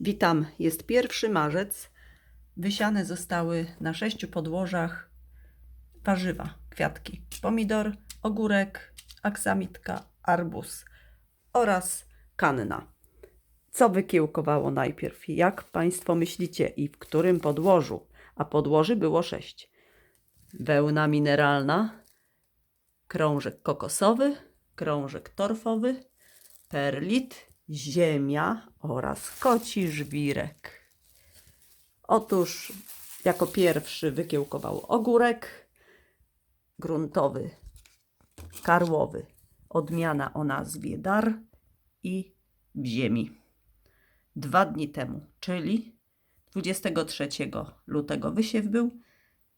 Witam, jest 1 marzec. Wysiane zostały na sześciu podłożach warzywa, kwiatki. Pomidor, ogórek, aksamitka, arbuz oraz kanna. Co wykiełkowało najpierw? Jak Państwo myślicie i w którym podłożu? A podłoży było sześć. Wełna mineralna, krążek kokosowy, krążek torfowy, perlit, ziemia oraz koci żwirek. Otóż jako pierwszy wykiełkował ogórek gruntowy, karłowy, odmiana o nazwie dar i w ziemi. Dwa dni temu, czyli 23 lutego wysiew był,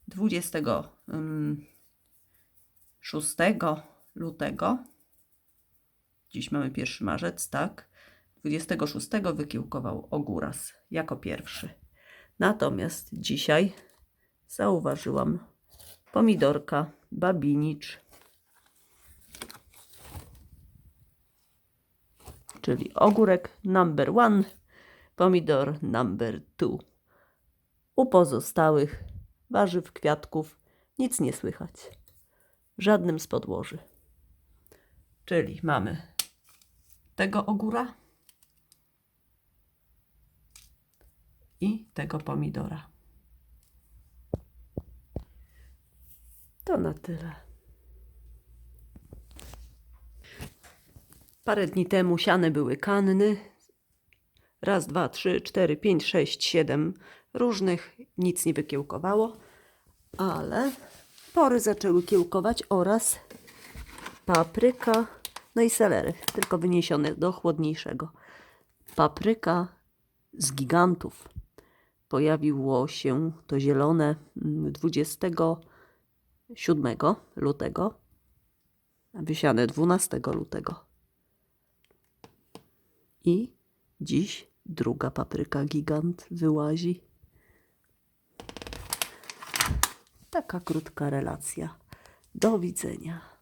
26 lutego Dziś mamy 1 marzec, tak? 26 wykiełkował ogóras jako pierwszy. Natomiast dzisiaj zauważyłam pomidorka, babinicz, czyli ogórek number one, pomidor number two. U pozostałych warzyw, kwiatków nic nie słychać. Żadnym z podłoży. Czyli mamy tego ogóra i tego pomidora. To na tyle. Parę dni temu siane były kanny. Raz, dwa, trzy, cztery, pięć, sześć, siedem różnych. Nic nie wykiełkowało, ale pory zaczęły kiełkować oraz papryka, no i selery, tylko wyniesione do chłodniejszego. Papryka z gigantów. Pojawiło się to zielone mm, 27 lutego, a wysiane 12 lutego. I dziś druga papryka gigant wyłazi. Taka krótka relacja. Do widzenia.